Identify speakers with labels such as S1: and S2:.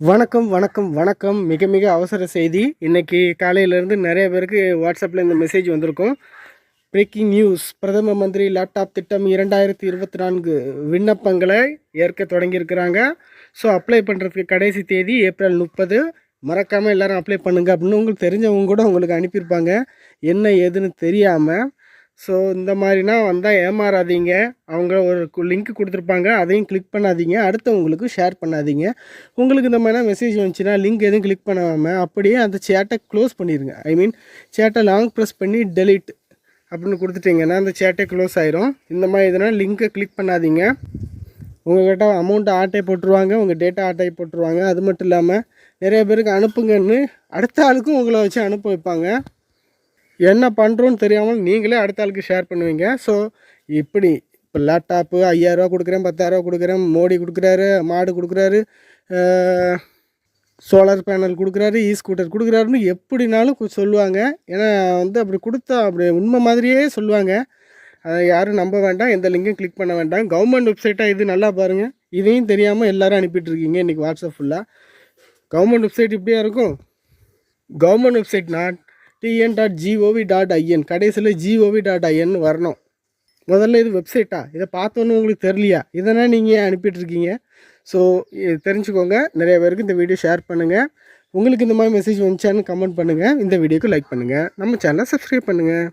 S1: வணக்கம் வணக்கம் வணக்கம். மிக மிக அவசர செய்தி. இன்னைக்கு காலையிலேருந்து நிறைய பேருக்கு வாட்ஸ்அப்பில் இந்த மெசேஜ் வந்திருக்கும். பிரேக்கிங் நியூஸ் பிரதம மந்திரி லேப்டாப் திட்டம் இரண்டாயிரத்தி இருபத்தி நான்கு விண்ணப்பங்களை ஏற்க தொடங்கியிருக்கிறாங்க. ஸோ அப்ளை பண்ணுறதுக்கு கடைசி தேதி ஏப்ரல் முப்பது. மறக்காமல் எல்லோரும் அப்ளை பண்ணுங்க. அப்படின்னு உங்களுக்கு தெரிஞ்சவங்க கூட உங்களுக்கு அனுப்பியிருப்பாங்க. என்ன ஏதுன்னு தெரியாமல் ஸோ இந்த மாதிரினா வந்தால் ஏமாறாதீங்க. அவங்க ஒரு லிங்க் கொடுத்துருப்பாங்க. அதையும் கிளிக் பண்ணாதீங்க. அடுத்தவங்களுக்கு ஷேர் பண்ணாதீங்க. உங்களுக்கு இந்த மாதிரினா மெசேஜ் வந்துச்சுன்னா லிங்க் எதுவும் கிளிக் பண்ணாமல் அப்படியே அந்த சேட்டை க்ளோஸ் பண்ணிடுங்க ஐ மீன் சேட்டை லாங் ப்ரெஸ் பண்ணி டெலிட் அப்படின்னு கொடுத்துட்டிங்கன்னா அந்த சேட்டை க்ளோஸ் ஆயிரும். இந்த மாதிரி இதனால் லிங்க்கை கிளிக் பண்ணாதீங்க. உங்கள்கிட்ட அமௌண்ட்டை ஆட்டை போட்டுருவாங்க. உங்கள் டேட்டா ஆட்டை போட்டுருவாங்க. அது மட்டும் இல்லாமல் நிறைய பேருக்கு அனுப்புங்கன்னு அடுத்த ஆளுக்கும் உங்களை வச்சு அனுப்ப வைப்பாங்க. என்ன பண்ணுறோன்னு தெரியாமல் நீங்களே அடுத்த ஆளுக்கு ஷேர் பண்ணுவீங்க. ஸோ இப்படி இப்போ லேப்டாப்பு ஐயாயிரரூவா கொடுக்குறேன் பத்தாயிரரூவா கொடுக்குறேன் மோடி கொடுக்குறாரு மாடு கொடுக்குறாரு சோலார் பேனல் கொடுக்குறாரு இ ஸ்கூட்டர் கொடுக்குறாருன்னு எப்படினாலும் சொல்லுவாங்க. ஏன்னா வந்து அப்படி கொடுத்தா அப்படி உண்மை மாதிரியே சொல்லுவாங்க. அதை யாரும் நம்ப வேண்டாம். எந்த லிங்கும் கிளிக் பண்ண வேண்டாம். கவர்மெண்ட் வெப்சைட்டாக இது நல்லா பாருங்கள் இதையும் தெரியாமல் எல்லோரும் அனுப்பிட்டுருக்கீங்க இன்றைக்கி வாட்ஸ்அப் ஃபுல்லாக கவர்மெண்ட் வெப்சைட் இப்படியா இருக்கும்? கவர்மெண்ட் வெப்சைட் நான் TN dot GOV dot IN கடைசியில் ஜிஓவி டாட் ஐஎன் வரணும். முதல்ல இது வெப்சைட்டா இதை பார்த்தோன்னு உங்களுக்கு தெரியலையா? இதனால் நீங்கள் அனுப்பிட்டுருக்கீங்க? ஸோ தெரிஞ்சுக்கோங்க. நிறைய பேருக்கு இந்த வீடியோ ஷேர் பண்ணுங்கள் உங்களுக்கு இந்த மாதிரி மெசேஜ் வந்துச்சான்னு கமெண்ட் பண்ணுங்கள் இந்த வீடியோக்கு லைக் பண்ணுங்கள் நம்ம சேனலை சப்ஸ்கிரைப் பண்ணுங்கள்